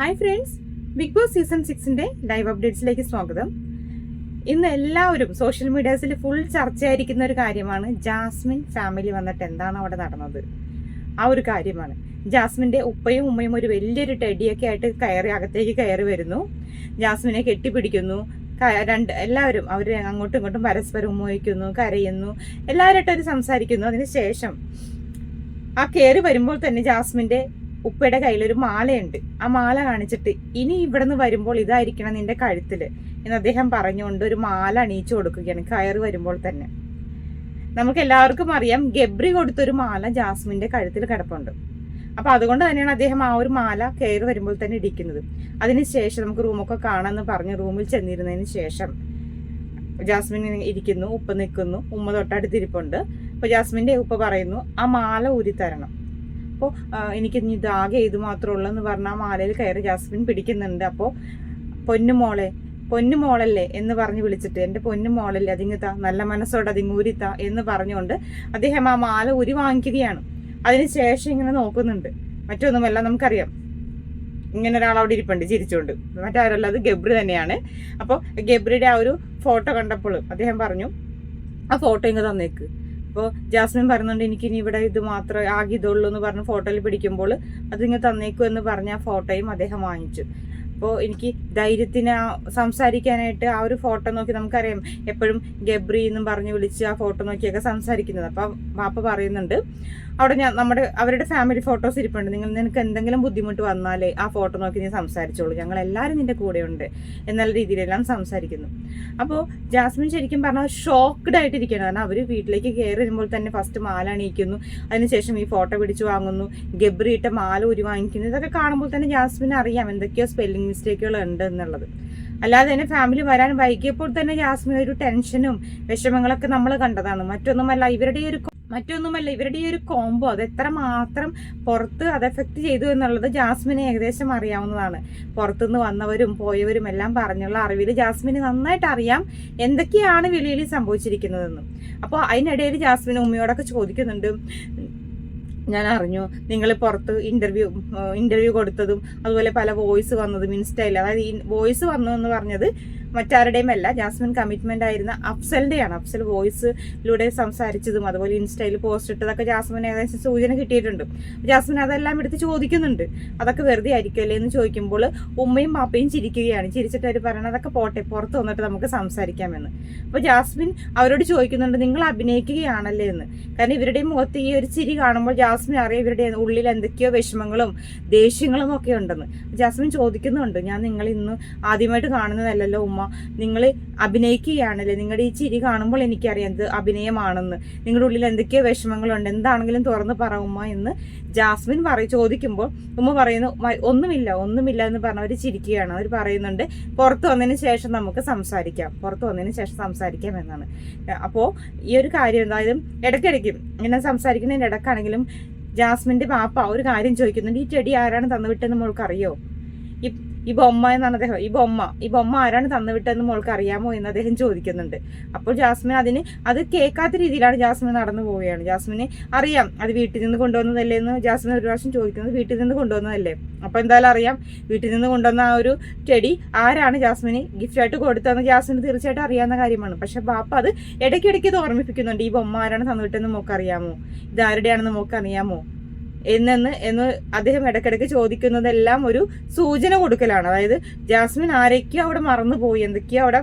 Hi friends Bigg Boss season സിക്സിന്റെ live അപ്ഡേറ്റ്സിലേക്ക് സ്വാഗതം. ഇന്ന് എല്ലാവരും സോഷ്യൽ മീഡിയാസിൽ ഫുൾ ചർച്ചയായിരിക്കുന്ന ഒരു കാര്യമാണ് ജാസ്മിൻ ഫാമിലി വന്നിട്ട് എന്താണ് അവിടെ നടന്നത്. ആ ഒരു കാര്യമാണ്. ജാസ്മിന്റെ ഉപ്പയും ഉമ്മയും ഒരു വലിയൊരു ടെഡിയൊക്കെ ആയിട്ട് കയറി അകത്തേക്ക് കയറി വരുന്നു. ജാസ്മിനെ കെട്ടിപ്പിടിക്കുന്നു. രണ്ട് എല്ലാവരും അവർ അങ്ങോട്ടും ഇങ്ങോട്ടും പരസ്പരം ഉമ്മയിക്കുന്നു കരയുന്നു എല്ലാവരായിട്ടും അവർ സംസാരിക്കുന്നു. അതിന് ശേഷം ആ കയറി വരുമ്പോൾ തന്നെ ജാസ്മിന്റെ ഉപ്പയുടെ കയ്യിലൊരു മാലയുണ്ട്. ആ മാല കാണിച്ചിട്ട് ഇനി ഇവിടെ നിന്ന് വരുമ്പോൾ ഇതായിരിക്കണം നിന്റെ കഴുത്തിൽ എന്ന് അദ്ദേഹം പറഞ്ഞുകൊണ്ട് ഒരു മാല അണിയിച്ചു കൊടുക്കുകയാണ്. കയറി വരുമ്പോൾ തന്നെ. നമുക്ക് എല്ലാവർക്കും അറിയാം ഗബ്രി കൊടുത്തൊരു മാല ജാസ്മിന്റെ കഴുത്തിൽ കിടപ്പുണ്ട്. അപ്പൊ അതുകൊണ്ട് തന്നെയാണ് അദ്ദേഹം ആ ഒരു മാല കയറി വരുമ്പോൾ തന്നെ ഇടിക്കുന്നത്. അതിനുശേഷം നമുക്ക് റൂമൊക്കെ കാണാമെന്ന് പറഞ്ഞ് റൂമിൽ ചെന്നിരുന്നതിന് ശേഷം ജാസ്മിൻ ഇരിക്കുന്നു ഉപ്പ നിൽക്കുന്നു ഉമ്മ തൊട്ടടുത്തിരിപ്പുണ്ട് അപ്പൊ ജാസ്മിന്റെ ഉപ്പ പറയുന്നു ആ മാല ഊരി തരണം അപ്പോൾ എനിക്ക് ഇതാകെ ഇത് മാത്രമേ എന്ന് പറഞ്ഞാൽ മാലയിൽ കയറി ജാസ്മിൻ പിടിക്കുന്നുണ്ട്. അപ്പോൾ പൊന്നുമോളെ പൊന്നുമോളല്ലേ എന്ന് പറഞ്ഞ് വിളിച്ചിട്ട് എന്റെ പൊന്നുമോളല്ലേ അതിങ്ങത്താ നല്ല മനസ്സോടെ അതിങ്ങൂരിത്ത എന്ന് പറഞ്ഞുകൊണ്ട് അദ്ദേഹം ആ മാല ഉരി വാങ്ങിക്കുകയാണ്. അതിനുശേഷം ഇങ്ങനെ നോക്കുന്നുണ്ട്. മറ്റൊന്നുമല്ല നമുക്കറിയാം. ഇങ്ങനെ ഒരാൾ അവിടെ ഇരിപ്പുണ്ട് ചിരിച്ചുകൊണ്ട്. മറ്റാരല്ല അത് ഗബ്രി തന്നെയാണ്. അപ്പോൾ ഗബ്രിയുടെ ആ ഒരു ഫോട്ടോ കണ്ടപ്പോൾ അദ്ദേഹം പറഞ്ഞു ആ ഫോട്ടോ ഇങ്ങ് തന്നേക്ക്. അപ്പോൾ ജാസ്മിൻ പറയുന്നുണ്ട് എനിക്ക് ഇനി ഇവിടെ ഇത് മാത്രമേ ആകെ ഇതുള്ളൂ എന്ന് പറഞ്ഞ് ഫോട്ടോയിൽ പിടിക്കുമ്പോൾ അതിങ്ങ് തന്നേക്കു എന്ന് പറഞ്ഞ ആ ഫോട്ടോയും അദ്ദേഹം വാങ്ങിച്ചു. അപ്പോൾ എനിക്ക് ധൈര്യത്തിന് സംസാരിക്കാനായിട്ട് ആ ഒരു ഫോട്ടോ നോക്കി നമുക്കറിയാം എപ്പോഴും ഗബ്രി എന്നും പറഞ്ഞ് വിളിച്ച് ആ ഫോട്ടോ നോക്കിയൊക്കെ സംസാരിക്കുന്നത്. അപ്പോൾ വാപ്പ പറയുന്നുണ്ട് അവിടെ ഞാൻ നമ്മുടെ അവരുടെ ഫാമിലി ഫോട്ടോസ് ഇരിപ്പുണ്ട്. നിങ്ങൾ നിനക്ക് എന്തെങ്കിലും ബുദ്ധിമുട്ട് വന്നാലേ ആ ഫോട്ടോ നോക്കി നീ സംസാരിച്ചോളൂ. ഞങ്ങൾ എല്ലാവരും നിന്റെ കൂടെയുണ്ട് എന്നുള്ള രീതിയിലെല്ലാം സംസാരിക്കുന്നു. അപ്പോൾ ജാസ്മിൻ ശരിക്കും പറഞ്ഞാൽ ഷോക്ക്ഡ് ആയിട്ടിരിക്കുകയാണ്. കാരണം അവർ വീട്ടിലേക്ക് കയറി വരുമ്പോൾ തന്നെ ഫസ്റ്റ് മാല അണിയിക്കുന്നു. അതിനുശേഷം ഈ ഫോട്ടോ പിടിച്ചു വാങ്ങുന്നു. ഗബ്രി ഇട്ട മാല ഉരി വാങ്ങിക്കുന്നു. ഇതൊക്കെ കാണുമ്പോൾ തന്നെ ജാസ്മിൻ അറിയാം എന്തൊക്കെയോ സ്പെല്ലിംഗ് മിസ്റ്റേക്കുകൾ ഉണ്ട് എന്നുള്ളത്. അല്ലാതെ തന്നെ ഫാമിലി വരാൻ വൈകിയപ്പോൾ തന്നെ ജാസ്മിൻ ഒരു ടെൻഷനും വിഷമങ്ങളൊക്കെ നമ്മൾ കണ്ടതാണ്. മറ്റൊന്നുമല്ല ഇവരുടെ ഒരു മറ്റൊന്നുമല്ല ഇവരുടെ ഈ ഒരു കോംബോ അത് എത്ര മാത്രം പുറത്ത് അത് എഫക്ട് ചെയ്തു എന്നുള്ളത് ജാസ്മിന് ഏകദേശം അറിയാവുന്നതാണ്. പുറത്തുനിന്ന് വന്നവരും പോയവരും എല്ലാം പറഞ്ഞുള്ള അറിവിൽ ജാസ്മിന് നന്നായിട്ട് അറിയാം എന്തൊക്കെയാണ് വെളിയിൽ സംഭവിച്ചിരിക്കുന്നതെന്ന്. അപ്പോൾ അതിനിടയിൽ ജാസ്മിൻ ഉമ്മയോടൊക്കെ ചോദിക്കുന്നുണ്ട് ഞാൻ അറിഞ്ഞു നിങ്ങൾ പുറത്ത് ഇന്റർവ്യൂ ഇന്റർവ്യൂ കൊടുത്തതും അതുപോലെ പല വോയിസ് വന്നതും ഇൻസ്റ്റയിൽ അതായത് വോയിസ് വന്നു എന്ന് പറഞ്ഞത് മറ്റാരുടെയും അല്ല. ജാസ്മിൻ കമ്മിറ്റ്മെന്റ് ആയിരുന്ന അഫ്സലിന്റെയാണ്. അഫ്സൽ വോയിസിലൂടെ സംസാരിച്ചതും അതുപോലെ ഇൻസ്റ്റയിൽ പോസ്റ്റ് ഇട്ടതൊക്കെ ജാസ്മിൻ ഏകദേശം സൂചന കിട്ടിയിട്ടുണ്ട്. ജാസ്മിൻ അതെല്ലാം എടുത്ത് ചോദിക്കുന്നുണ്ട്. അതൊക്കെ വെറുതെ ആയിരിക്കുമല്ലേ എന്ന് ചോദിക്കുമ്പോൾ ഉമ്മയും പാപ്പയും ചിരിക്കുകയാണ്. ചിരിച്ചിട്ട് അവർ പറയണത് അതൊക്കെ പോട്ടെ പുറത്ത് വന്നിട്ട് നമുക്ക് സംസാരിക്കാമെന്ന്. അപ്പോൾ ജാസ്മിൻ അവരോട് ചോദിക്കുന്നുണ്ട് നിങ്ങൾ അഭിനയിക്കുകയാണല്ലേ എന്ന്? കാരണം ഇവരുടെ മുഖത്ത് ഈ ഒരു ചിരി കാണുമ്പോൾ ജാസ്മിൻ അറിയാം ഇവരുടെ ഉള്ളിൽ എന്തൊക്കെയോ വിഷമങ്ങളും ദേഷ്യങ്ങളും ഒക്കെ ഉണ്ടെന്ന്. ജാസ്മിൻ ചോദിക്കുന്നുണ്ട് ഞാൻ നിങ്ങൾ ഇന്ന് ആദ്യമായിട്ട് കാണുന്നതല്ലല്ലോ ഉമ്മ നിങ്ങൾ അഭിനയിക്കുകയാണല്ലേ? നിങ്ങളുടെ ഈ ചിരി കാണുമ്പോൾ എനിക്കറിയാം ഇത് അഭിനയമാണെന്ന്. നിങ്ങളുടെ ഉള്ളിൽ എന്തൊക്കെയോ വിഷമങ്ങളുണ്ട്. എന്താണെങ്കിലും തുറന്ന് പറ ഉമ്മ എന്ന് ജാസ്മിൻ പറ ചോദിക്കുമ്പോൾ ഉമ്മ പറയുന്നു ഒന്നുമില്ല ഒന്നുമില്ല എന്ന് പറഞ്ഞവർ ചിരിക്കുകയാണ്. അവർ പറയുന്നുണ്ട് പുറത്ത് വന്നതിന് ശേഷം നമുക്ക് സംസാരിക്കാം. പുറത്ത് വന്നതിന് ശേഷം സംസാരിക്കാം എന്നാണ്. അപ്പോൾ ഈ ഒരു കാര്യം എന്തായാലും ഇടയ്ക്കിടയ്ക്കും ഇങ്ങനെ സംസാരിക്കുന്നതിന്റെ ഇടക്കാണെങ്കിലും ജാസ്മിന്റെ പാപ്പ ഒരു കാര്യം ചോദിക്കുന്നുണ്ട് ഈ ചെടി ആരാണ് തന്നുവിട്ടെന്ന് മോൾക്ക് അറിയോ ഈ ബൊമ്മ എന്നാണ് അദ്ദേഹം ഈ ബൊമ്മ ഈ ബൊമ്മ ആരാണ് തന്നുവിട്ടതെന്ന് മോൾക്ക് അറിയാമോ എന്ന് അദ്ദേഹം ചോദിക്കുന്നുണ്ട്. അപ്പോൾ ജാസ്മിൻ അതിന് അത് കേൾക്കാത്ത രീതിയിലാണ് ജാസ്മിൻ നടന്നു പോവുകയാണ്. ജാസ്മിന് അറിയാം അത് വീട്ടിൽ നിന്ന് കൊണ്ടുവന്നതല്ലേ എന്ന് ജാസ്മിൻ ഒരു പ്രാവശ്യം ചോദിക്കുന്നത് വീട്ടിൽ നിന്ന് കൊണ്ടുവന്നതല്ലേ? അപ്പോൾ എന്തായാലും അറിയാം വീട്ടിൽ നിന്ന് കൊണ്ടുവന്ന ആ ഒരു ചെടി ആരാണ് ജാസ്മിന് ഗിഫ്റ്റായിട്ട് കൊടുത്തതെന്ന് ജാസ്മിന് തീർച്ചയായിട്ടും അറിയാവുന്ന കാര്യമാണ്. പക്ഷെ ബാപ്പ അത് ഇടയ്ക്കിടയ്ക്ക് ഇത് ഓർമ്മിപ്പിക്കുന്നുണ്ട് ഈ ബൊമ്മ ആരാണ് തന്നുവിട്ടെന്ന് മോക്ക് അറിയാമോ ഇതാരുടെയാണെന്ന് മോക്ക് അറിയാമോ എന്നെന്ന് എന്ന് അദ്ദേഹം ഇടയ്ക്കിടയ്ക്ക് ചോദിക്കുന്നതെല്ലാം ഒരു സൂചന കൊടുക്കലാണ്. അതായത് ജാസ്മിൻ ആരൊക്കെയോ അവിടെ മറന്നുപോയി. എന്തൊക്കെയോ അവിടെ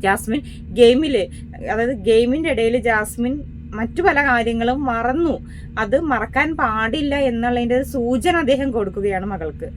ജാസ്മിൻ ഗെയിമിൽ അതായത് ഗെയിമിന്റെ ഇടയിൽ ജാസ്മിൻ മറ്റു പല കാര്യങ്ങളും മറന്നു. അത് മറക്കാൻ പാടില്ല എന്നുള്ളതിന്റെ ഒരു സൂചന അദ്ദേഹം കൊടുക്കുകയാണ് മകൾക്ക്.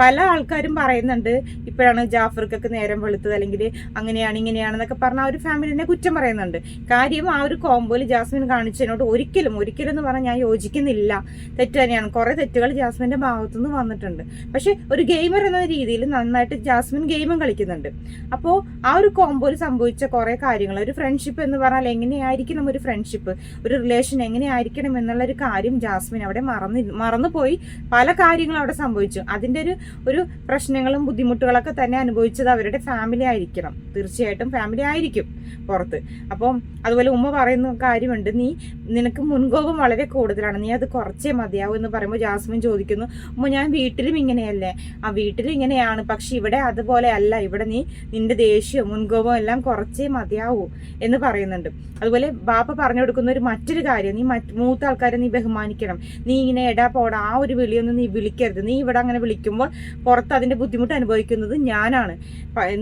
പല ആൾക്കാരും പറയുന്നുണ്ട് ഇപ്പോഴാണ് ജാഫർക്കൊക്കെ നേരം വെളുത്തത് അല്ലെങ്കിൽ അങ്ങനെയാണ് ഇങ്ങനെയാണെന്നൊക്കെ പറഞ്ഞ ആ ഒരു ഫാമിലിനെ കുറ്റം പറയുന്നുണ്ട്. കാര്യം ആ ഒരു കോംബോയിൽ ജാസ്മിൻ കാണിച്ചതിനോട് ഒരിക്കലും ഒരിക്കലും എന്ന് പറഞ്ഞാൽ ഞാൻ യോജിക്കുന്നില്ല. തെറ്റ് തന്നെയാണ്. കുറെ തെറ്റുകൾ ജാസ്മിന്റെ ഭാഗത്തുനിന്ന് വന്നിട്ടുണ്ട്. പക്ഷെ ഒരു ഗെയിമർ എന്ന രീതിയിൽ നന്നായിട്ട് ജാസ്മിൻ ഗെയിമും കളിക്കുന്നുണ്ട്. അപ്പോൾ ആ ഒരു കോംബോയിൽ സംഭവിച്ച കുറെ കാര്യങ്ങൾ ഒരു ഫ്രണ്ട്ഷിപ്പ് എന്ന് പറഞ്ഞാൽ എങ്ങനെയായിരിക്കണം ഒരു ഫ്രണ്ട്ഷിപ്പ് ഒരു റിലേഷൻ എങ്ങനെയായിരിക്കണം എന്നുള്ള ഒരു കാര്യം ജാസ്മിൻ അവിടെ മറന്നു മറന്നുപോയി പല കാര്യങ്ങളും അവിടെ സംഭവിച്ചു. അതിന്റെ ഒരു ഒരു പ്രശ്നങ്ങളും ബുദ്ധിമുട്ടുകളൊക്കെ തന്നെ അനുഭവിച്ചത് അവരുടെ ഫാമിലി ആയിരിക്കണം. തീർച്ചയായിട്ടും ഫാമിലി ആയിരിക്കും പുറത്ത്. അപ്പം അതുപോലെ ഉമ്മ പറയുന്ന കാര്യമുണ്ട് നീ നിനക്ക് മുൻകോപം വളരെ കൂടുതലാണ്. നീ അത് കുറച്ചേ മതിയാവും എന്ന് പറയുമ്പോൾ ജാസ്മിൻ ചോദിക്കുന്നു ഉമ്മ ഞാൻ വീട്ടിലും ഇങ്ങനെയല്ലേ? ആ വീട്ടിലും ഇങ്ങനെയാണ്. പക്ഷെ ഇവിടെ അതുപോലെ അല്ല. ഇവിടെ നീ നിന്റെ ദേഷ്യവും മുൻകോപവും എല്ലാം കുറച്ചേ മതിയാവൂ എന്ന് പറയുന്നുണ്ട്. അതുപോലെ ബാപ്പ പറഞ്ഞു കൊടുക്കുന്ന ഒരു മറ്റൊരു കാര്യം നീ മൂത്ത ആൾക്കാരെ നീ ബഹുമാനിക്കണം. നീ ഇങ്ങനെ എടാ പോടാ ആ ഒരു വിളിയൊന്നും നീ വിളിക്കരുത്. നീ ഇവിടെ അങ്ങനെ വിളിക്കുമ്പോൾ പുറത്ത് അതിന്റെ ബുദ്ധിമുട്ട് അനുഭവിക്കുന്നത് ഞാനാണ്.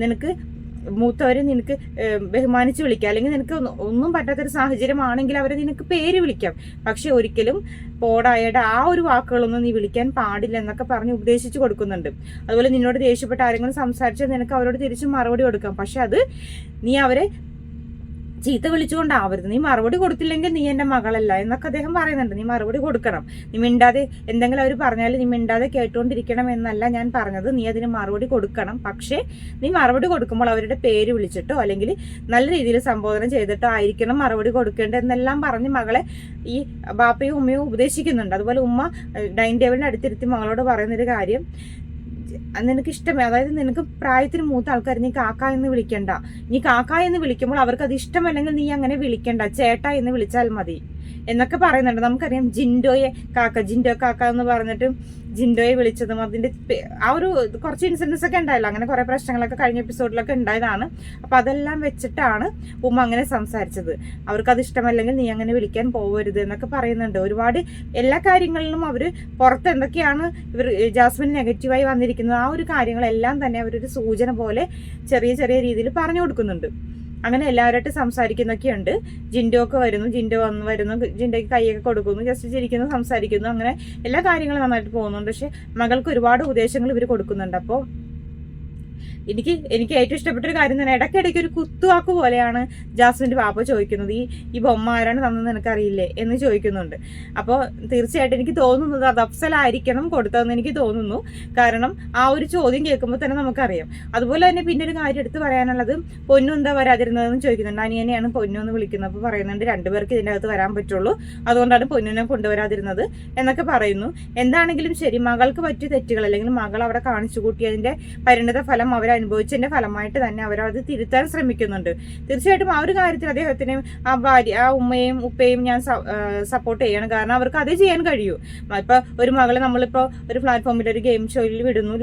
നിനക്ക് മൂത്തവരെ നിനക്ക് ബഹുമാനിച്ച് വിളിക്കാം. അല്ലെങ്കിൽ നിനക്ക് ഒന്നും പറ്റാത്തൊരു സാഹചര്യമാണെങ്കിൽ അവരെ നിനക്ക് പേര് വിളിക്കാം. പക്ഷെ ഒരിക്കലും പോടായയുടെ ആ ഒരു വാക്കുകളൊന്നും നീ വിളിക്കാൻ പാടില്ല എന്നൊക്കെ പറഞ്ഞ് ഉപദേശിച്ചു കൊടുക്കുന്നുണ്ട്. അതുപോലെ നിന്നോട് ദേഷ്യപ്പെട്ട ആരെങ്കിലും സംസാരിച്ചാൽ നിനക്ക് അവരോട് തിരിച്ചും മറുപടി കൊടുക്കാം. പക്ഷെ അത് നീ അവരെ ചീത്ത വിളിച്ചുകൊണ്ടാവരുത്. നീ മറുപടി കൊടുത്തില്ലെങ്കിൽ നീ എന്റെ മകളല്ല എന്നൊക്കെ അദ്ദേഹം പറയുന്നുണ്ട്. നീ മറുപടി കൊടുക്കണം. നീ മിണ്ടാതെ എന്തെങ്കിലും അവർ പറഞ്ഞാൽ നീ മിണ്ടാതെ കേട്ടുകൊണ്ടിരിക്കണം എന്നല്ല ഞാൻ പറഞ്ഞത്. നീ അതിന് മറുപടി കൊടുക്കണം. പക്ഷേ നീ മറുപടി കൊടുക്കുമ്പോൾ അവരുടെ പേര് വിളിച്ചിട്ടോ അല്ലെങ്കിൽ നല്ല രീതിയിൽ സംബോധന ചെയ്തിട്ടോ ആയിരിക്കണം മറുപടി കൊടുക്കേണ്ടത് എന്നെല്ലാം പറഞ്ഞ് മകളെ ഈ ബാപ്പയും ഉമ്മയും ഉപദേശിക്കുന്നുണ്ട്. അതുപോലെ ഉമ്മ ഡൈനിങ് ടേബിളിന് അടുത്തിരുത്തി മകളോട് പറയുന്നൊരു കാര്യം നിനക്ക് ഇഷ്ടമേ അതായത് നിനക്ക് പ്രായത്തിന് മൂത്ത ആൾക്കാർ നീ കാക്ക എന്ന് വിളിക്കണ്ട. നീ കാക്ക എന്ന് വിളിക്കുമ്പോൾ അവർക്ക് അത് ഇഷ്ടമല്ലെങ്കിൽ നീ അങ്ങനെ വിളിക്കണ്ട. ചേട്ട എന്ന് വിളിച്ചാൽ മതി. എന്നൊക്കെ പറയുന്നുണ്ട്. നമുക്കറിയാം ജിൻഡോയെ കാക്ക ജിൻഡോ കാക്ക എന്ന് പറഞ്ഞിട്ട് ജിൻഡോയെ വിളിച്ചതും അതിന്റെ ആ ഒരു കുറച്ച് ഇൻസിഡൻസ് ഒക്കെ ഉണ്ടായല്ലോ. അങ്ങനെ കുറേ പ്രശ്നങ്ങളൊക്കെ കഴിഞ്ഞ എപ്പിസോഡിലൊക്കെ ഉണ്ടായതാണ്. അപ്പോൾ അതെല്ലാം വെച്ചിട്ടാണ് ഉമ്മ അങ്ങനെ സംസാരിച്ചത്. അവർക്ക് അത് ഇഷ്ടമല്ലെങ്കിൽ നീ അങ്ങനെ വിളിക്കാൻ പോകരുത് എന്നൊക്കെ പറയുന്നുണ്ട്. ഒരുപാട് എല്ലാ കാര്യങ്ങളിലും അവർ പുറത്ത് എന്തൊക്കെയാണ് ഇവർ ജാസ്മിൻ നെഗറ്റീവായി വന്നിരിക്കുന്നത് ആ ഒരു കാര്യങ്ങളെല്ലാം തന്നെ അവരൊരു സൂചന പോലെ ചെറിയ ചെറിയ രീതിയിൽ പറഞ്ഞു കൊടുക്കുന്നുണ്ട്. അങ്ങനെ എല്ലാവരായിട്ട് സംസാരിക്കുന്നൊക്കെയുണ്ട് ജിൻഡോ ഒക്കെ വരുന്നു ജിൻഡോ വന്ന് വരുന്നു ജിൻഡോയ്ക്ക് കൈയൊക്കെ കൊടുക്കുന്നു ജസ്റ്റ് ചിരിക്കുന്നു സംസാരിക്കുന്നു അങ്ങനെ എല്ലാ കാര്യങ്ങളും നന്നായിട്ട് പോകുന്നുണ്ട്. പക്ഷെ മകൾക്ക് ഒരുപാട് ഉപദേശങ്ങൾ ഇവർ കൊടുക്കുന്നുണ്ട്. അപ്പോൾ എനിക്ക് എനിക്ക് ഏറ്റവും ഇഷ്ടപ്പെട്ട ഒരു കാര്യം തന്നെ ഇടയ്ക്കിടയ്ക്ക് ഒരു കുത്തുവാക്ക് പോലെയാണ് ജാസ്മിന്റെ പാപ്പ ചോദിക്കുന്നത്. ഈ ഈ ബൊമ്മ ആരാണ് തന്നെന്ന് എനിക്കറിയില്ലേ എന്ന് ചോദിക്കുന്നുണ്ട്. അപ്പോൾ തീർച്ചയായിട്ടും എനിക്ക് തോന്നുന്നത് അത് അഫ്സലായിരിക്കണം കൊടുത്തതെന്ന് എനിക്ക് തോന്നുന്നു. കാരണം ആ ഒരു ചോദ്യം കേൾക്കുമ്പോൾ തന്നെ നമുക്കറിയാം. അതുപോലെ തന്നെ പിന്നെ ഒരു കാര്യം എടുത്ത് പറയാനുള്ളത് പൊന്നു എന്താ വരാതിരുന്നതെന്ന് ചോദിക്കുന്നുണ്ട്. അനിയനെയാണ് പൊന്നു എന്ന് വിളിക്കുന്നത്. അപ്പോൾ പറയുന്നുണ്ട് രണ്ടുപേർക്ക് ഇതിന്റെ അകത്ത് വരാൻ പറ്റുള്ളൂ. അതുകൊണ്ടാണ് പൊന്നിനെ കൊണ്ടുവരാതിരുന്നത് എന്നൊക്കെ പറയുന്നു. എന്താണെങ്കിലും ശരി മകൾക്ക് പറ്റിയ തെറ്റുകൾ അല്ലെങ്കിൽ മകൾ അവിടെ കാണിച്ചു കൂട്ടിയതിന്റെ പരിണിത ഫലം അവർ അനുഭവിച്ചതിന്റെ ഫലമായിട്ട് തന്നെ അവരത് തിരുത്താൻ ശ്രമിക്കുന്നുണ്ട്. തീർച്ചയായിട്ടും ആ ഒരു കാര്യത്തിൽ അദ്ദേഹത്തിന് ആ ഭാര്യ ആ ഉമ്മയും ഉപ്പയും ഞാൻ സപ്പോർട്ട് ചെയ്യണം. കാരണം അവർക്ക് അതേ ചെയ്യാൻ കഴിയൂ. ഇപ്പൊ ഒരു മകളെ നമ്മളിപ്പോ ഒരു പ്ലാറ്റ്ഫോമിൽ ഒരു ഗെയിം ഷോയിൽ വിടുന്നു.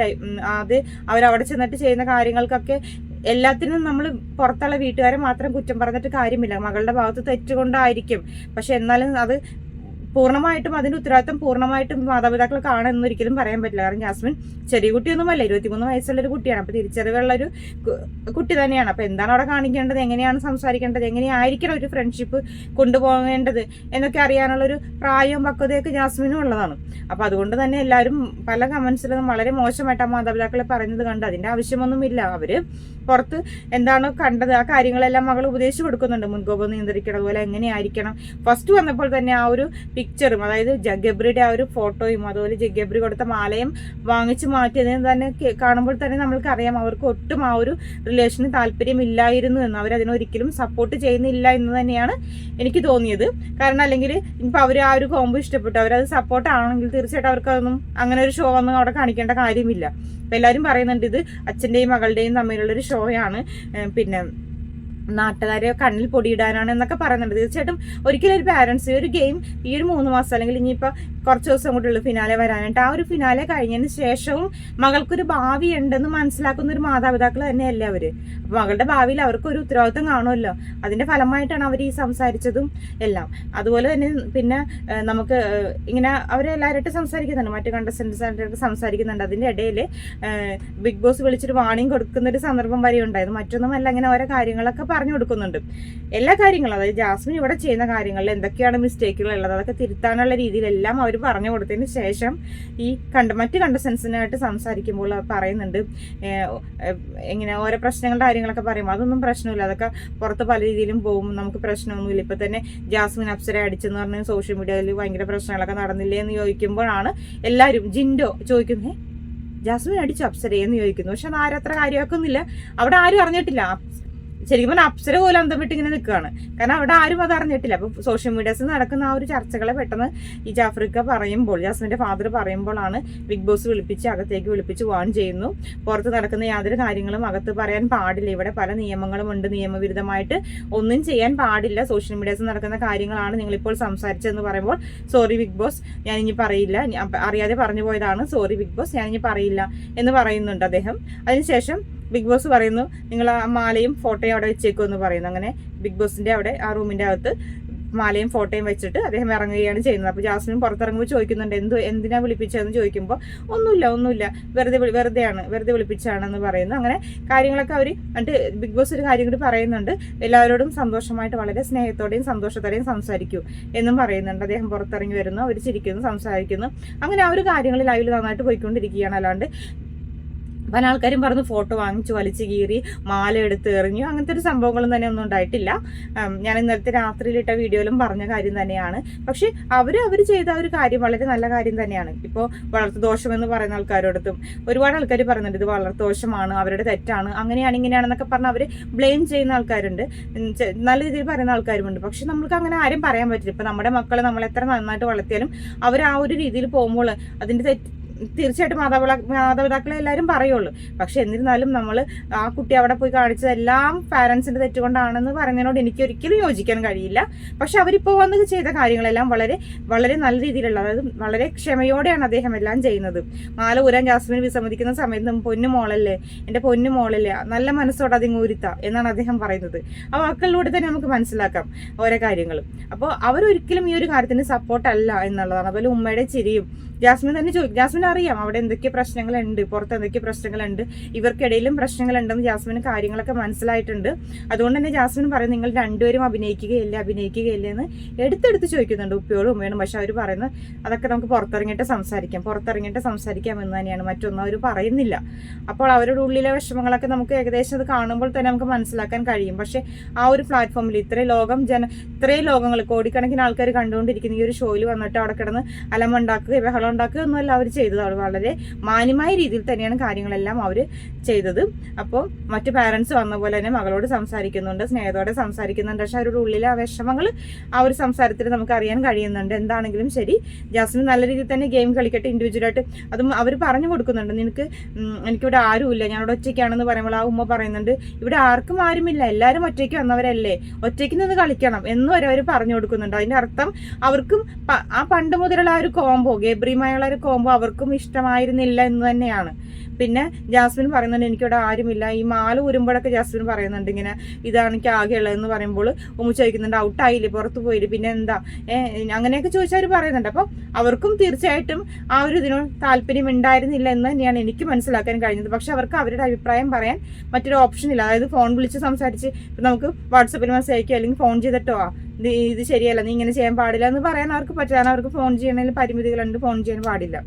അത് അവരവിടെ ചെന്നിട്ട് ചെയ്യുന്ന കാര്യങ്ങൾക്കൊക്കെ എല്ലാത്തിനും നമ്മൾ പുറത്തുള്ള വീട്ടുകാരെ മാത്രം കുറ്റം പറഞ്ഞിട്ട് കാര്യമില്ല. മകളുടെ ഭാഗത്ത് തെറ്റുകൊണ്ടായിരിക്കും. പക്ഷെ എന്നാലും അത് പൂർണമായിട്ടും അതിന്റെ ഉത്തരവാദിത്തം പൂർണമായിട്ടും മാതാപിതാക്കൾ കാണുമെന്ന് ഒരിക്കലും പറയാൻ പറ്റില്ല. കാരണം ജാസ്മിൻ ചെറിയ കുട്ടിയൊന്നുമല്ല ഇരുപത്തിമൂന്ന് വയസ്സുള്ള ഒരു കുട്ടിയാണ്. അപ്പൊ തിരിച്ചറിവുള്ള ഒരു കുട്ടി തന്നെയാണ്. അപ്പൊ എന്താണ് അവിടെ കാണിക്കേണ്ടത്? എങ്ങനെയാണ് സംസാരിക്കേണ്ടത്? എങ്ങനെയായിരിക്കണം ഒരു ഫ്രണ്ട്ഷിപ്പ് കൊണ്ടുപോകേണ്ടത്? എന്നൊക്കെ അറിയാനുള്ള ഒരു പ്രായവും പക്വതയൊക്കെ ജാസ്മിനും ഉള്ളതാണ്. അപ്പൊ അതുകൊണ്ട് തന്നെ എല്ലാവരും പല കമന്റ്സിലും വളരെ മോശമായിട്ട് ആ മാതാപിതാക്കളെ പറയുന്നത് കണ്ട് അതിന്റെ ആവശ്യമൊന്നുമില്ല. അവർ പുറത്ത് എന്താണ് കണ്ടത്? ആ കാര്യങ്ങളെല്ലാം മകൾ ഉപദേശിച്ചു കൊടുക്കുന്നുണ്ട്. മുൻകോപം നിയന്ത്രിക്കണം അതുപോലെ എങ്ങനെയായിരിക്കണം? ഫസ്റ്റ് വന്നപ്പോൾ തന്നെ ആ ഒരു പിക്ചറും അതായത് ജഗബ്രിയുടെ ആ ഒരു ഫോട്ടോയും അതുപോലെ ജഗബ്രി കൊടുത്ത മാലയും വാങ്ങിച്ചു മാറ്റിയതിന് തന്നെ കാണുമ്പോൾ തന്നെ നമ്മൾക്ക് അറിയാം അവർക്ക് ഒട്ടും ആ ഒരു റിലേഷന് താല്പര്യമില്ലായിരുന്നു എന്ന്. അവർ ഒരിക്കലും സപ്പോർട്ട് ചെയ്യുന്നില്ല എന്ന് തന്നെയാണ് എനിക്ക് തോന്നിയത്. കാരണം അല്ലെങ്കിൽ ഇപ്പം അവർ ആ ഒരു കോമ്പോ ഇഷ്ടപ്പെട്ടു. അവരത് സപ്പോർട്ടാണെങ്കിൽ തീർച്ചയായിട്ടും അവർക്കതൊന്നും അങ്ങനെ ഒരു ഷോ ഒന്നും അവിടെ കാണിക്കേണ്ട കാര്യമില്ല. അപ്പം എല്ലാവരും പറയുന്നുണ്ട് ഇത് അച്ഛന്റെയും മകളുടെയും തമ്മിലുള്ളൊരു ഷോയാണ് പിന്നെ നാട്ടുകാരെ കണ്ണിൽ പൊടിയിടാനാണ് എന്നൊക്കെ പറയുന്നുണ്ട്. തീർച്ചയായിട്ടും ഒരിക്കലും ഒരു പാരന്റ്സ് ഒരു ഗെയിം ഈ ഒരു മൂന്ന് മാസം അല്ലെങ്കിൽ ഇനിയിപ്പോൾ കുറച്ച് ദിവസം കൂടെയുള്ളൂ ഫിനാലെ വരാനായിട്ട് ആ ഒരു ഫിനാലെ കഴിഞ്ഞതിന് ശേഷവും മകൾക്കൊരു ഭാവി ഉണ്ടെന്ന് മനസ്സിലാക്കുന്ന ഒരു മാതാപിതാക്കൾ തന്നെയല്ലേ അവർ അപ്പൊ മകളുടെ ഭാവിയിൽ അവർക്കൊരു ഉത്തരവാദിത്വം കാണുമല്ലോ. അതിന്റെ ഫലമായിട്ടാണ് അവർ ഈ സംസാരിച്ചതും എല്ലാം. അതുപോലെ തന്നെ പിന്നെ നമുക്ക് ഇങ്ങനെ അവരെല്ലാവരുമായിട്ട് സംസാരിക്കുന്നുണ്ട്. മറ്റു കണ്ടസ്റ്റൻസായിട്ട് സംസാരിക്കുന്നുണ്ട്. അതിന്റെ ഇടയിൽ ബിഗ് ബോസ് വിളിച്ചൊരു വാണിംഗ് കൊടുക്കുന്നൊരു സന്ദർഭം വരെ ഉണ്ടായത് മറ്റൊന്നുമല്ല ഇങ്ങനെ ഓരോ കാര്യങ്ങളൊക്കെ പറഞ്ഞു കൊടുക്കുന്നുണ്ട്. എല്ലാ കാര്യങ്ങളും അതായത് ജാസ്മിൻ ഇവിടെ ചെയ്യുന്ന കാര്യങ്ങളിൽ എന്തൊക്കെയാണ് മിസ്റ്റേക്കുകൾ ഉള്ളത് അതൊക്കെ തിരുത്താനുള്ള രീതിയിലെല്ലാം അവർ പറഞ്ഞു കൊടുത്തതിന് ശേഷം ഈ കണ്ട മറ്റ് കണ്ടസെൻസിനായിട്ട് സംസാരിക്കുമ്പോൾ പറയുന്നുണ്ട് ഇങ്ങനെ ഓരോ പ്രശ്നങ്ങളുടെ കാര്യങ്ങളൊക്കെ പറയുമ്പോൾ അതൊന്നും പ്രശ്നമില്ല അതൊക്കെ പുറത്ത് പല രീതിയിലും പോകും നമുക്ക് പ്രശ്നമൊന്നുമില്ല. ഇപ്പം തന്നെ ജാസ്മിൻ അപ്സര അടിച്ചെന്ന് പറഞ്ഞ് സോഷ്യൽ മീഡിയയിൽ ഭയങ്കര പ്രശ്നങ്ങളൊക്കെ നടന്നില്ലേ എന്ന് ചോദിക്കുമ്പോഴാണ് എല്ലാവരും ജിൻഡോ ചോദിക്കുന്നത് ജാസ്മിൻ അടിച്ചു അപ്സരയെന്ന് ചോദിക്കുന്നു. പക്ഷെ അത് ആരും അത്ര കാര്യമാക്കുന്നില്ല. അവിടെ ആരും അറിഞ്ഞിട്ടില്ല. ശരിക്കും പറഞ്ഞാൽ അപ്സര പോലും അന്തം വിട്ട് ഇങ്ങനെ നിൽക്കുകയാണ് കാരണം അവിടെ ആരും അത് അറിഞ്ഞിട്ടില്ല. അപ്പൊ സോഷ്യൽ മീഡിയസിൽ നടക്കുന്ന ആ ഒരു ചർച്ചകളെ പെട്ടെന്ന് ഈ ജാഫ്രിക്ക പറയുമ്പോൾ ജാസ്മിന്റെ ഫാദർ പറയുമ്പോഴാണ് ബിഗ് ബോസ് വിളിപ്പിച്ച് അകത്തേക്ക് വിളിപ്പിച്ച് വാൺ ചെയ്യുന്നു. പുറത്ത് നടക്കുന്ന യാതൊരു കാര്യങ്ങളും അകത്ത് പറയാൻ പാടില്ല. ഇവിടെ പല നിയമങ്ങളും ഉണ്ട്. നിയമവിരുദ്ധമായിട്ട് ഒന്നും ചെയ്യാൻ പാടില്ല. സോഷ്യൽ മീഡിയസിൽ നടക്കുന്ന കാര്യങ്ങളാണ് നിങ്ങളിപ്പോൾ സംസാരിച്ചതെന്ന് പറയുമ്പോൾ സോറി ബിഗ് ബോസ് ഞാൻ ഇനി പറയില്ല അറിയാതെ പറഞ്ഞു പോയതാണ്. സോറി ബിഗ് ബോസ് ഞാൻ ഇനി പറയില്ല എന്ന് പറയുന്നുണ്ട് അദ്ദേഹം. അതിനുശേഷം ബിഗ് ബോസ് പറയുന്നു. നിങ്ങൾ ആ മാലയും ഫോട്ടോയും അവിടെ വെച്ചേക്കും എന്ന് പറയുന്നു. അങ്ങനെ ബിഗ് ബോസിന്റെ അവിടെ ആ റൂമിന്റെ അകത്ത് മാലയും ഫോട്ടോയും വെച്ചിട്ട് അദ്ദേഹം ഇറങ്ങുകയാണ് ചെയ്യുന്നത്. അപ്പോൾ ജാസ്മിൻ പുറത്തിറങ്ങുമ്പോൾ ചോദിക്കുന്നുണ്ട് എന്ത് എന്തിനാ വിളിപ്പിച്ചതെന്ന്? ചോദിക്കുമ്പോൾ ഒന്നുമില്ല ഒന്നുമില്ല. വെറുതെ വെറുതെയാണ് വെറുതെ വിളിപ്പിച്ചാണെന്ന് പറയുന്നു. അങ്ങനെ കാര്യങ്ങളൊക്കെ അവർ എന്നിട്ട് ബിഗ് ബോസ് ഒരു കാര്യം കൂടി പറയുന്നുണ്ട്. എല്ലാവരോടും സന്തോഷമായിട്ട് വളരെ സ്നേഹത്തോടെയും സന്തോഷത്തോടെയും സംസാരിക്കൂ എന്നും പറയുന്നുണ്ട്. അദ്ദേഹം പുറത്തിറങ്ങി വരുന്നു അവർ ചിരിക്കുന്നു സംസാരിക്കുന്നു. അങ്ങനെ ആ ഒരു കാര്യങ്ങൾ ലൈവിൽ നന്നായിട്ട് പോയിക്കൊണ്ടിരിക്കുകയാണ്. അല്ലാണ്ട് പല ആൾക്കാരും പറഞ്ഞു ഫോട്ടോ വാങ്ങിച്ചു വലിച്ചു കീറി മാല എടുത്ത് എറിഞ്ഞു. അങ്ങനത്തെ ഒരു സംഭവങ്ങളും തന്നെ ഒന്നും ഉണ്ടായിട്ടില്ല. ഞാൻ ഇന്നലത്തെ രാത്രിയിലിട്ട വീഡിയോയിലും പറഞ്ഞ കാര്യം തന്നെയാണ്. പക്ഷെ അവർ അവർ ചെയ്ത ഒരു കാര്യം വളരെ നല്ല കാര്യം തന്നെയാണ്. ഇപ്പോൾ വളർത്തു ദോഷം എന്ന് പറയുന്ന ആൾക്കാരോടത്തും ഒരുപാട് ആൾക്കാർ പറയുന്നുണ്ട് ഇത് വളർത്തു ദോഷമാണ് അവരുടെ തെറ്റാണ് അങ്ങനെയാണ് ഇങ്ങനെയാണെന്നൊക്കെ പറഞ്ഞ് അവർ ബ്ലെയിം ചെയ്യുന്ന ആൾക്കാരുണ്ട്. നല്ല രീതിയിൽ പറയുന്ന ആൾക്കാരുമുണ്ട്. പക്ഷെ നമുക്ക് അങ്ങനെ ആരും പറയാൻ പറ്റില്ല. ഇപ്പം നമ്മുടെ മക്കളെ നമ്മൾ എത്ര നന്നായിട്ട് വളർത്തിയാലും അവർ ആ ഒരു രീതിയിൽ പോകുമ്പോൾ അതിന്റെ തെറ്റ് തീർച്ചയായിട്ടും മാതാപിതാ മാതാപിതാക്കളെ എല്ലാവരും പറയുള്ളൂ. പക്ഷെ എന്നിരുന്നാലും നമ്മൾ ആ കുട്ടി അവിടെ പോയി കാണിച്ചത് എല്ലാം പാരൻസിന്റെ തെറ്റുകൊണ്ടാണെന്ന് പറയുന്നതിനോട് എനിക്ക് ഒരിക്കലും യോജിക്കാൻ കഴിയില്ല. പക്ഷെ അവരിപ്പോൾ വന്ന് ചെയ്ത കാര്യങ്ങളെല്ലാം വളരെ വളരെ നല്ല രീതിയിലുള്ള അതായത് വളരെ ക്ഷമയോടെയാണ് അദ്ദേഹം എല്ലാം ചെയ്യുന്നത്. മാല ഊരാൻ ജാസ്മിൻ വിസമ്മതിക്കുന്ന സമയത്ത് പൊന്നു മോളല്ലേ എന്റെ പൊന്നു മോളല്ലേ നല്ല മനസ്സോടെ അതിങ്ങ് ഊരുത്ത എന്നാണ് അദ്ദേഹം പറയുന്നത്. ആ വാക്കുകളിലൂടെ തന്നെ നമുക്ക് മനസ്സിലാക്കാം ഓരോ കാര്യങ്ങളും. അപ്പോൾ അവരൊരിക്കലും ഈ ഒരു കാര്യത്തിന് സപ്പോർട്ടല്ല എന്നുള്ളതാണ്. അതുപോലെ ഉമ്മയുടെ ചിരിയും ജാസ്മിൻ തന്നെ ചോദിക്കും ജാസ്മിൻ അറിയാം അവിടെ എന്തൊക്കെ പ്രശ്നങ്ങളുണ്ട് പുറത്ത് എന്തൊക്കെ പ്രശ്നങ്ങളുണ്ട് ഇവർക്കിടയിലും പ്രശ്നങ്ങളുണ്ടെന്ന് ജാസ്മിന് കാര്യങ്ങളൊക്കെ മനസ്സിലായിട്ടുണ്ട്. അതുകൊണ്ട് തന്നെ ജാസ്മിൻ പറയും നിങ്ങൾ രണ്ടുപേരും അഭിനയിക്കുകയില്ല അഭിനയിക്കുകയില്ല എന്ന് എടുത്തെടുത്ത് ചോദിക്കുന്നുണ്ട് ഉപ്പയോടും ഉമ്മയോടും. പക്ഷെ അവർ പറയുന്നത് അതൊക്കെ നമുക്ക് പുറത്തിറങ്ങിയിട്ട് സംസാരിക്കാം പുറത്തിറങ്ങിയിട്ട് സംസാരിക്കാം എന്ന് തന്നെയാണ്. മറ്റൊന്നും അവർ പറയുന്നില്ല. അപ്പോൾ അവരുടെ ഉള്ളിലെ വിഷമങ്ങളൊക്കെ നമുക്ക് ഏകദേശം അത് കാണുമ്പോൾ തന്നെ നമുക്ക് മനസ്സിലാക്കാൻ കഴിയും. പക്ഷെ ആ ഒരു പ്ലാറ്റ്ഫോമിൽ ഇത്രയും ലോകം ജന ഇത്രയും ലോകങ്ങൾ കോടിക്കണക്കിന് ആൾക്കാർ കണ്ടുകൊണ്ടിരിക്കുന്ന ഈ ഒരു ഷോയിൽ വന്നിട്ട് അവിടെ കിടന്ന് അലമുണ്ടാക്കുക ബഹളം ഉണ്ടാക്കുക ഒന്നുമല്ല അവർ ചെയ്തത്. അവർ വളരെ മാന്യമായ രീതിയിൽ തന്നെയാണ് കാര്യങ്ങളെല്ലാം അവർ ചെയ്തത്. അപ്പോൾ മറ്റു പാരൻസ് വന്ന പോലെ തന്നെ മകളോട് സംസാരിക്കുന്നുണ്ട് സ്നേഹത്തോടെ സംസാരിക്കുന്നുണ്ട്. പക്ഷെ അവരുടെ ഉള്ളിലെ ആ വിഷമങ്ങൾ ആ ഒരു സംസാരത്തിൽ നമുക്ക് അറിയാൻ കഴിയുന്നുണ്ട്. എന്താണെങ്കിലും ശരി. ജാസ്മിൻ നല്ല രീതിയിൽ തന്നെ ഗെയിം കളിക്കട്ടെ ഇൻഡിവിജ്വലായിട്ട് അതും അവർ പറഞ്ഞു കൊടുക്കുന്നുണ്ട്. നിനക്ക് എനിക്കിവിടെ ആരുമില്ല. ഞാനിവിടെ ഒറ്റയ്ക്കാണെന്ന് പറയുമ്പോൾ ആ ഉമ്മ പറയുന്നുണ്ട് ഇവിടെ ആർക്കും ആരുമില്ല. എല്ലാവരും ഒറ്റയ്ക്ക് വന്നവരല്ലേ. ഒറ്റയ്ക്ക് നിന്ന് കളിക്കണം. എന്ന് വരെ അവർ പറഞ്ഞു കൊടുക്കുന്നുണ്ട്. അതിന്റെ അർത്ഥം അവർക്കും ആ പണ്ട് മുതലുള്ള ആ ഒരു കോംബോ ഗബ്രിയുമായുള്ള ഒരു അവർക്കും ഇഷ്ടമായിരുന്നില്ല എന്ന് തന്നെയാണ്. പിന്നെ ജാസ്മിൻ പറയുന്നുണ്ട് എനിക്കിവിടെ ആരുമില്ല. ഈ മാല ഉരുമ്പോഴൊക്കെ ജാസ്മിൻ പറയുന്നുണ്ട് ഇങ്ങനെ ഇതാണ് എനിക്ക് ആകെ ഉള്ളതെന്ന് പറയുമ്പോൾ ഉമ്മ ചോദിക്കുന്നുണ്ട് ഔട്ടായില്ലേ പുറത്ത് പോയില്ലേ? പിന്നെ എന്താ? അങ്ങനെയൊക്കെ ചോദിച്ചാൽ പറയുന്നുണ്ട്. അപ്പം അവർക്കും തീർച്ചയായിട്ടും ആ ഒരു ഇതിനോട് താല്പര്യം ഉണ്ടായിരുന്നില്ല എന്ന് തന്നെയാണ് എനിക്ക് മനസ്സിലാക്കാൻ കഴിഞ്ഞത്. പക്ഷെ അവർക്ക് അവരുടെ അഭിപ്രായം പറയാൻ മറ്റൊരു ഓപ്ഷൻ ഇല്ല. അതായത് ഫോൺ വിളിച്ച് സംസാരിച്ച് നമുക്ക് വാട്സപ്പിൽ മെസ്സേജ് അയക്കുക അല്ലെങ്കിൽ ഫോൺ ചെയ്തിട്ടോ ഇത് ശരിയല്ല നീ ഇങ്ങനെ ചെയ്യാൻ പാടില്ല എന്ന് പറയാൻ അവർക്ക് പറ്റില്ല. അവർക്ക് ഫോൺ ചെയ്യണതിൽ പരിമിതികളുണ്ട് ഫോൺ ചെയ്യാൻ പാടില്ല.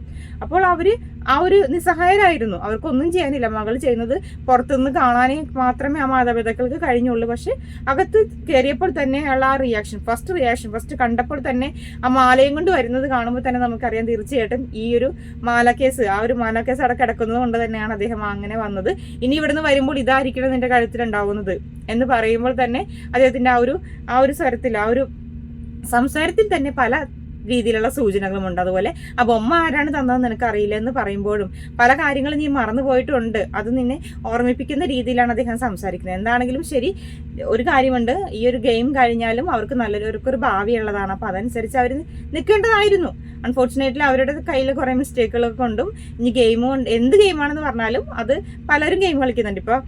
അപ്പോൾ അവർ ആ ഒരു നിസ്സഹായരായിരുന്നു. അവർക്കൊന്നും ചെയ്യാനില്ല. മകൾ ചെയ്യുന്നത് പുറത്തുനിന്ന് കാണാനേ മാത്രമേ ആ മാതാപിതാക്കൾക്ക് കഴിഞ്ഞുള്ളൂ. പക്ഷെ അകത്ത് കയറിയപ്പോൾ തന്നെ ഉള്ള ആ റിയാക്ഷൻ ഫസ്റ്റ് റിയാക്ഷൻ ഫസ്റ്റ് കണ്ടപ്പോൾ തന്നെ ആ മാലയും കൊണ്ട് വരുന്നത് കാണുമ്പോൾ തന്നെ നമുക്കറിയാം തീർച്ചയായിട്ടും ഈ ഒരു മാല കേസ് ആ ഒരു മാല കേസ് അവിടെ കിടക്കുന്നത് കൊണ്ട് തന്നെയാണ് അദ്ദേഹം അങ്ങനെ വന്നത്. ഇനി ഇവിടുന്ന് വരുമ്പോൾ ഇതായിരിക്കണം നിന്റെ കഴുത്തിലുണ്ടാവുന്നത് എന്ന് പറയുമ്പോൾ തന്നെ അദ്ദേഹത്തിന്റെ ആ ഒരു ആ ഒരു സ്വരത്തിൽ ആ ഒരു സംസാരത്തിൽ തന്നെ പല രീതിയിലുള്ള സൂചനകളുമുണ്ട്. അതുപോലെ ആ ബൊമ്മ ആരാണ് തന്നതെന്ന് നിനക്ക് അറിയില്ല എന്ന് പറയുമ്പോഴും പല കാര്യങ്ങളും നീ മറന്നു പോയിട്ടുണ്ട്. അത് നിന്നെ ഓർമ്മിപ്പിക്കുന്ന രീതിയിലാണ് അദ്ദേഹം സംസാരിക്കുന്നത്. എന്താണെങ്കിലും ശരി ഒരു കാര്യമുണ്ട്. ഈ ഒരു ഗെയിം കഴിഞ്ഞാലും അവർക്ക് നല്ലൊരു അവർക്കൊരു ഭാവിയുള്ളതാണ്. അപ്പോൾ അതനുസരിച്ച് അവർ നിൽക്കേണ്ടതായിരുന്നു. അൺഫോർച്ചുനേറ്റ്ലി അവരുടെ കയ്യിൽ കുറേ മിസ്റ്റേക്കുകളൊക്കെ കൊണ്ടും ഇനി ഗെയിം എന്ത് ഗെയിമാണെന്ന് പറഞ്ഞാലും അത് പലരും ഗെയിം കളിക്കുന്നുണ്ട്. ഇപ്പോൾ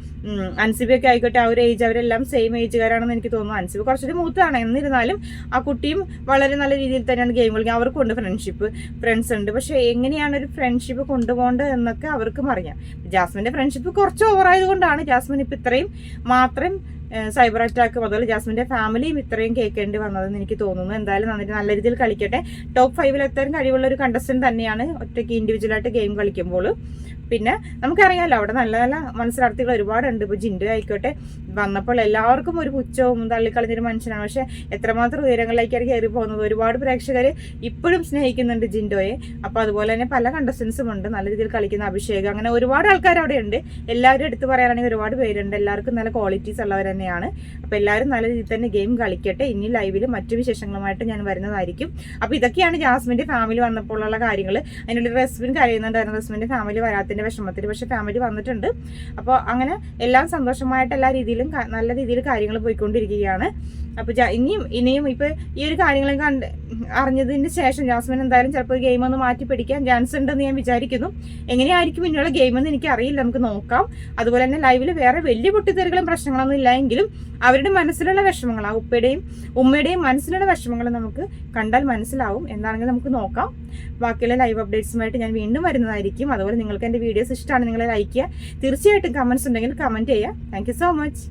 അൻസിബയൊക്കെ ആയിക്കോട്ടെ ആ ഒരു ഏജ് അവരെല്ലാം സെയിം ഏജുകാരാണെന്ന് എനിക്ക് തോന്നുന്നു. അൻസിബി കുറച്ചൊരു മൂത്താണ് എന്നിരുന്നാലും ആ കുട്ടിയും വളരെ നല്ല രീതിയിൽ തന്നെയാണ് ഗെയിം കളിക്കുക അവർക്കും ഉണ്ട് ഫ്രണ്ട്ഷിപ്പ് ഫ്രണ്ട്സ് ഉണ്ട്. പക്ഷേ എങ്ങനെയാണ് ഒരു ഫ്രണ്ട്ഷിപ്പ് കൊണ്ടുപോകേണ്ടത് എന്നൊക്കെ അവർക്കും അറിയാം. ജാസ്മിന്റെ ഫ്രണ്ട്ഷിപ്പ് കുറച്ച് ഓവറായത് കൊണ്ടാണ് ജാസ്മിൻ ഇപ്പം ഇത്രയും മാത്രം സൈബർ അറ്റാക്കും അതുപോലെ ജാസ്മിന്റെ ഫാമിലിയും ഇത്രയും കേൾക്കേണ്ടി വന്നതെന്ന് എനിക്ക് തോന്നുന്നു. എന്തായാലും നന്നായിട്ട് നല്ല രീതിയിൽ കളിക്കട്ടെ. ടോപ്പ് ഫൈവിൽ എത്താൻ കഴിവുള്ള ഒരു കണ്ടസ്റ്റന്റ് തന്നെയാണ് ഒറ്റയ്ക്ക് ഇൻഡിവിജ്വലായിട്ട് ഗെയിം കളിക്കുമ്പോൾ. പിന്നെ നമുക്കറിയാമല്ലോ അവിടെ നല്ല നല്ല മത്സരാർത്ഥികൾ ഒരുപാടുണ്ട്. ഇപ്പോൾ ജിൻഡു ആയിക്കോട്ടെ വന്നപ്പോൾ എല്ലാവർക്കും ഒരു പുച്ഛവും തള്ളിക്കളഞ്ഞൊരു മനുഷ്യനാണ്. പക്ഷെ എത്രമാത്രം ഉയരങ്ങളിലേക്കാണ് കയറി പോകുന്നത്? ഒരുപാട് പ്രേക്ഷകർ ഇപ്പോഴും സ്നേഹിക്കുന്നുണ്ട് ജിൻഡോയെ. അപ്പോൾ അതുപോലെ തന്നെ പല കണ്ടസ്റ്റൻസും ഉണ്ട്. നല്ല രീതിയിൽ കളിക്കുന്ന അഭിഷേകം അങ്ങനെ ഒരുപാട് ആൾക്കാർ അവിടെ ഉണ്ട് എല്ലാവരും എടുത്തു പറയാനാണെങ്കിൽ ഒരുപാട് പേരുണ്ട്. എല്ലാവർക്കും നല്ല ക്വാളിറ്റീസ് ഉള്ളവർ തന്നെയാണ്. അപ്പോൾ എല്ലാവരും നല്ല രീതിയിൽ തന്നെ ഗെയിം കളിക്കട്ടെ. ഇനി ലൈവിൽ മറ്റു വിശേഷങ്ങളുമായിട്ട് ഞാൻ വരുന്നതായിരിക്കും. അപ്പോൾ ഇതൊക്കെയാണ് ജാസ്മിന്റെ ഫാമിലി വന്നപ്പോഴുള്ള കാര്യങ്ങൾ അതിനുള്ളിൽ റെസ്മിൻ കഴിയുന്നുണ്ടായിരുന്നു റെസ്മിന്റെ ഫാമിലി വരാത്തിന്റെ വിഷമത്തിൽ പക്ഷേ ഫാമിലി വന്നിട്ടുണ്ട്. അപ്പോൾ അങ്ങനെ എല്ലാം സന്തോഷമായിട്ട് എല്ലാ രീതിയിലും നല്ല രീതിയിൽ കാര്യങ്ങൾ പോയിക്കൊണ്ടിരിക്കുകയാണ്. അപ്പോൾ ഇനിയും ഇനിയും ഇപ്പോൾ ഈ ഒരു കാര്യങ്ങളും കണ്ട് അറിഞ്ഞതിന് ശേഷം ജാസ്മിൻ എന്തായാലും ചിലപ്പോൾ ഗെയിം ഒന്ന് മാറ്റി പിടിക്കാൻ ചാൻസ് ഉണ്ടെന്ന് ഞാൻ വിചാരിക്കുന്നു. എങ്ങനെയായിരിക്കും ഇനിയുള്ള ഗെയിമെന്ന് എനിക്ക് അറിയില്ല നമുക്ക് നോക്കാം. അതുപോലെ തന്നെ ലൈവിൽ വേറെ വലിയ പൊട്ടിത്തെറികളും പ്രശ്നങ്ങളൊന്നും ഇല്ല. എങ്കിലും അവരുടെ മനസ്സിലുള്ള വിഷമങ്ങൾ ആ ഉപ്പയുടെയും ഉമ്മയുടെയും മനസ്സിലുള്ള വിഷമങ്ങൾ നമുക്ക് കണ്ടാൽ മനസ്സിലാവും എന്താണെങ്കിൽ നമുക്ക് നോക്കാം. ബാക്കിയുള്ള ലൈവ് അപ്ഡേറ്റ്സുമായിട്ട് ഞാൻ വീണ്ടും വരുന്നതായിരിക്കും. അതുപോലെ നിങ്ങൾക്ക് എന്റെ വീഡിയോസ് ഇഷ്ടമാണ് നിങ്ങൾ ലൈക്ക് ചെയ്യുക. തീർച്ചയായിട്ടും കമൻസ് ഉണ്ടെങ്കിൽ കമന്റ് ചെയ്യുക. Thank so much